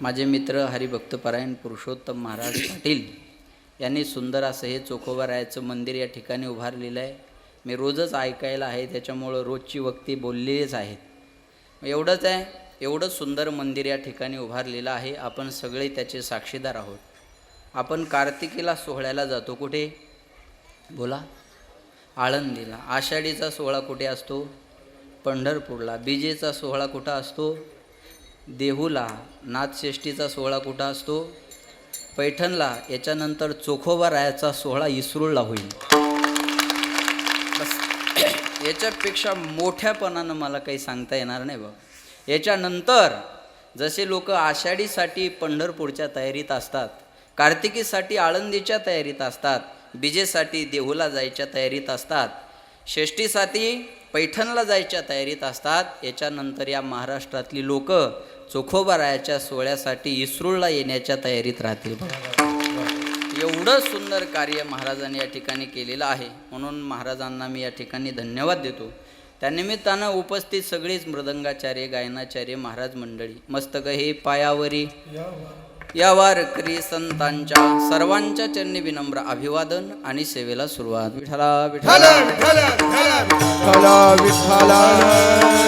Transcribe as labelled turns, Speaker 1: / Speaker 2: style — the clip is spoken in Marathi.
Speaker 1: माझे मित्र हरिभक्तपरायण पुरुषोत्तम महाराज पाटील यांनी सुंदर असं हे चोखोबारायाचं मंदिर या ठिकाणी उभारलेलं आहे. मी रोजच ऐकायला आहे त्याच्यामुळं रोजची वक्ती बोललेलीच आहेत. मग एवढंच आहे एवढं सुंदर मंदिर या ठिकाणी उभारलेलं आहे आपण सगळे त्याचे साक्षीदार आहोत. आपण कार्तिकीला सोहळ्याला जातो कुठे? बोला. आळंदीला. आषाढीचा सोहळा कुठे असतो? पंढरपूरला. बीजेचा सोहळा कुठं असतो? देहूला नाथषष्ठीचा सोहळा कुठं असतो? पैठणला याच्यानंतर चोखोबा रायाचा सोहळा इसरूळला होईल. बस. याच्यापेक्षा मोठ्यापणानं मला काही सांगता येणार नाही बाबा याच्यानंतर जसे लोक आषाढीसाठी पंढरपूरच्या तयारीत असतात कार्तिकीसाठी आळंदीच्या तयारीत असतात बिजेसाठी देहूला जायच्या तयारीत असतात षष्टीसाठी पैठणला जायच्या तयारीत असतात. याच्यानंतर या महाराष्ट्रातली लोक चोखोबारायाच्या सोहळ्यासाठी इस्रोळला येण्याच्या तयारीत राहतील एवढं सुंदर कार्य महाराजांनी या ठिकाणी केलेलं आहे. म्हणून महाराजांना मी या ठिकाणी धन्यवाद देतो. त्यानिमित्तानं उपस्थित सगळीच मृदंगाचार्य गायनाचार्य महाराज मंडळी मस्तक हे पायावरी. या वारकरी संतांच्या सर्वांच्या चरणी विनम्र अभिवादन आणि सेवेला सुरुवात. विठाला विठाला
Speaker 2: विठाला विठाला विठाला